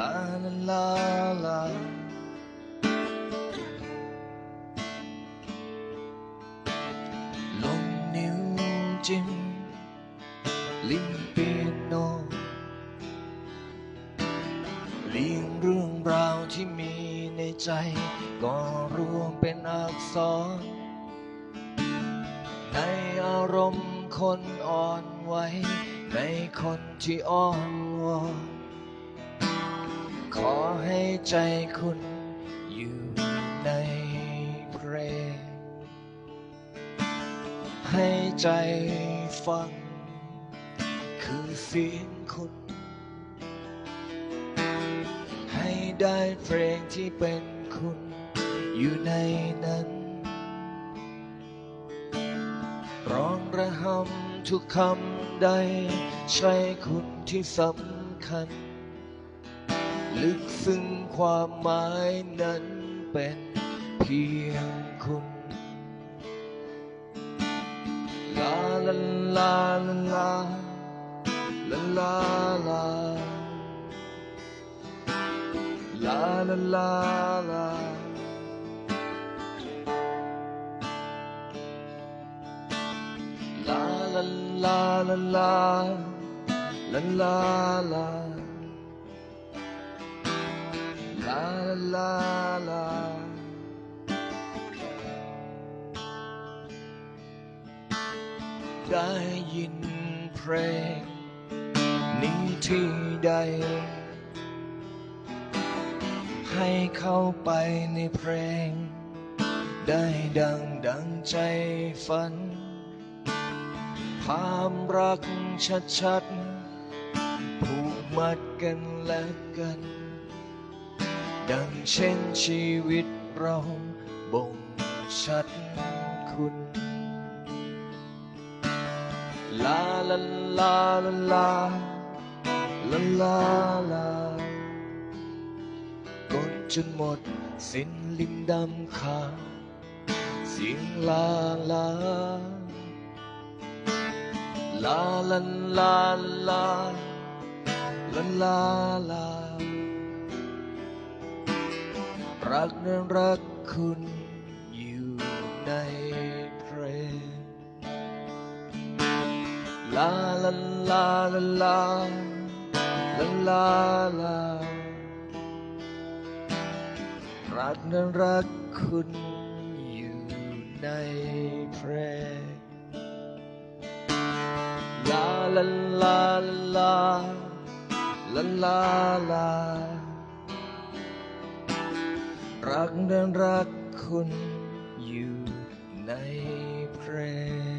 ลาลาลาลาลงนิ้วจิ้มลิ้นเปียโนเรียงเรื่องราวที่มีในใจ ก็รวมเป็นอักษร ในอารมณ์คนอ่อนไหวในคนที่อ่อนวอน ให้ใจคุณอยู่ในเพลง ให้ใจฟัง คือเสียงคุณ ให้ได้เพลงที่เป็นคุณอยู่ในนั้น ร้องระหำทุกคำใด ใช่คุณที่สำคัญ ลึกซึ้งความหมายนั้นเป็นเพียงคุณ ลาลาลาลาลาลาลาลาลาลาลา La la la la la la la la ได้ยินเพลง นี้ที่ใด ให้เข้าไปในเพลง ได้ดังดังใจฝัน ความรักชัดๆผูกมัดกันและกัน ดังเช่นชีวิตเราบ่งชัดคุณ ลาลาลาลาลาลาลาลากดจนหมดสิ้นลิมดำขาเสียงลาลาลาลาลาลาลาลาลา รักนั้นรักคุณอยู่ในเพลงลาลาลาลาลาลาลาลารักนั้นรักคุณอยู่ในเพลง La la la la la la la รักนั้นรักคุณอยู่ในเพลง